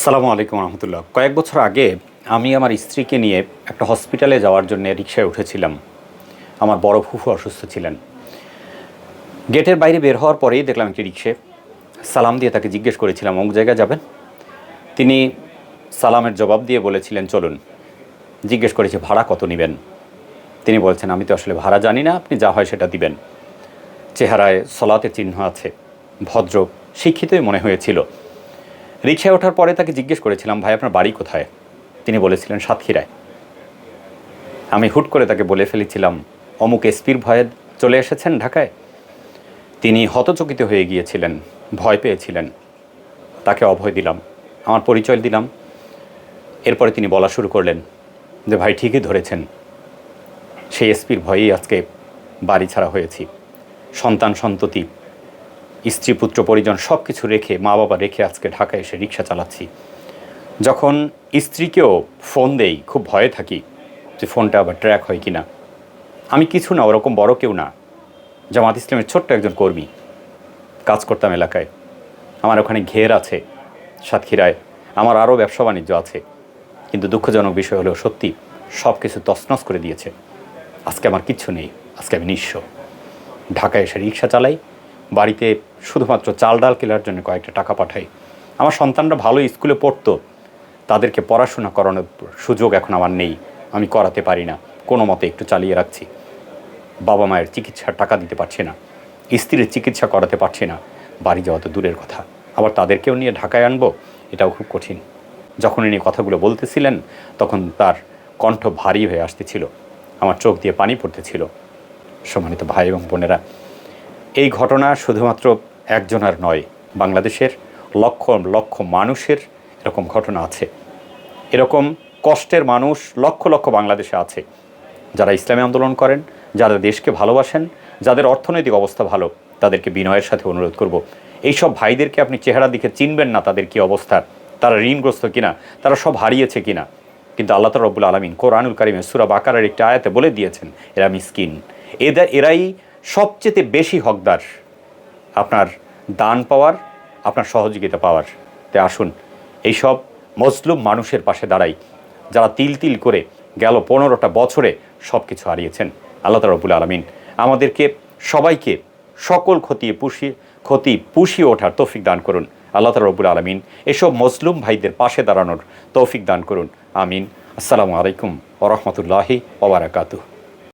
আসসালামু আলাইকুম রহমতুল্লাহ। কয়েক বছর আগে আমি আমার স্ত্রীকে নিয়ে একটা হসপিটালে যাওয়ার জন্য রিক্সায় উঠেছিলাম। আমার বড় ফুফু অসুস্থ ছিলেন। গেটের বাইরে বের হওয়ার পরেই দেখলাম একটি রিক্সে সালাম দিয়ে তাকে জিজ্ঞেস করেছিলাম, অমুক জায়গায় যাবেন? তিনি সালামের জবাব দিয়ে বলেছিলেন, চলুন। জিজ্ঞেস করেছে, ভাড়া কত নেবেন? তিনি বলছেন, আমি তো আসলে ভাড়া জানি না, আপনি যা হয় সেটা দিবেন। চেহারায় সলাতের চিহ্ন আছে। ভদ্র, শিক্ষিতই মনে হয়েছিল। রিক্সায় ওঠার পরে তাকে জিজ্ঞেস করেছিলাম, ভাই, আপনার বাড়ি কোথায়? তিনি বলেছিলেন, সাতক্ষীরায়। আমি হুট করে তাকে বলে ফেলেছিলাম, অমুক এসপির ভয়ে চলে এসেছেন ঢাকায়? তিনি হতচকিত হয়ে গিয়েছিলেন, ভয় পেয়েছিলেন। তাকে অভয় দিলাম, আমার পরিচয় দিলাম। এরপরে তিনি বলা শুরু করলেন যে, ভাই, ঠিকই ধরেছেন। সেই এসপির ভয়েই আজকে বাড়ি ছাড়া হয়েছি। সন্তান সন্ততি স্ত্রী, পুত্র, পরিজন সব কিছু রেখে মা বাবা রেখে আজকে ঢাকায় এসে রিক্সা চালাচ্ছি। যখন স্ত্রীকেও ফোন দেই, খুব ভয়ে থাকি যে ফোনটা আবার ট্র্যাক হয় কি না আমি কিছু না, ওরকম বড় কেউ না। জামাত ইসলামের ছোট্ট একজন কর্মী। কাজ করতাম এলাকায়। আমার ওখানে ঘের আছে, সাতক্ষীরায়। আমার আরও ব্যবসা বাণিজ্য আছে। কিন্তু দুঃখজনক বিষয় হলো, সত্যি সব কিছু তছনছ করে দিয়েছে। আজকে আমার কিচ্ছু নেই, আজকে আমি নিঃস্ব। ঢাকায় এসে রিক্সা চালাই বাড়িতে শুধুমাত্র চাল ডাল কেনার জন্য কয়েকটা টাকা পাঠাই। আমার সন্তানরা ভালো স্কুলে পড়তো। তাদেরকে পড়াশোনা করানোর সুযোগ এখন আমার নেই। আমি করাতে পারি না। কোনো মতে একটু চালিয়ে রাখছি। বাবা মায়ের চিকিৎসার টাকা দিতে পারছি না। স্ত্রীর চিকিৎসা করাতে পারছি না। বাড়ি যাওয়া তো দূরের কথা। আবার তাদেরকেও নিয়ে ঢাকায় আনব? এটাও খুব কঠিন। যখন ইনি কথাগুলো বলতেছিলেন, তখন তার কণ্ঠ ভারী হয়ে আসতেছিল। আমার চোখ দিয়ে পানি পড়তেছিল। সম্মানিত ভাই এবং বোনেরা এই ঘটনা শুধুমাত্র একজনের নয়, বাংলাদেশের লক্ষ লক্ষ মানুষের এরকম ঘটনা আছে। এরকম কষ্টের মানুষ লক্ষ লক্ষ বাংলাদেশে আছে। যারা ইসলামী আন্দোলন করেন, যারা দেশকে ভালোবাসেন, যাদের অর্থনৈতিক অবস্থা ভালো, তাদেরকে বিনয়ের সাথে অনুরোধ করব। এইসব ভাইদেরকে আপনি চেহারা দিকে চিনবেন না তাদের কি অবস্থা, তারা ঋণগ্রস্ত কিনা, তারা সব হারিয়েছে কিনা। কিন্তু আল্লাহ রব্বুল আলমিন কোরআনুল কারিমের সুরা বাকারের একটি আয়াতে বলে দিয়েছেন, এরা মিসকিন। এদের, এরাই সবচেয়ে বেশি হকদার আপনার দান পাওয়ার, আপনার সহযোগিতা পাওয়ার। তে আসুন এইসব মজলুম মানুষের পাশে দাঁড়াই, যারা তিল তিল করে গেল পনেরোটা বছরে সব কিছু হারিয়েছেন। আল্লাহ রবুল আলমিন আমাদেরকে সবাইকে সকল ক্ষতি পুষিয়ে ক্ষতি পুষিয়ে ওঠার তৌফিক দান করুন। আল্লাহ রবুল আলমিন এসব মজলুম ভাইদের পাশে দাঁড়ানোর তৌফিক দান করুন। আমিন। আসসালামু আলাইকুম ওরহমতুল্লাহি ওবরাকাতুহ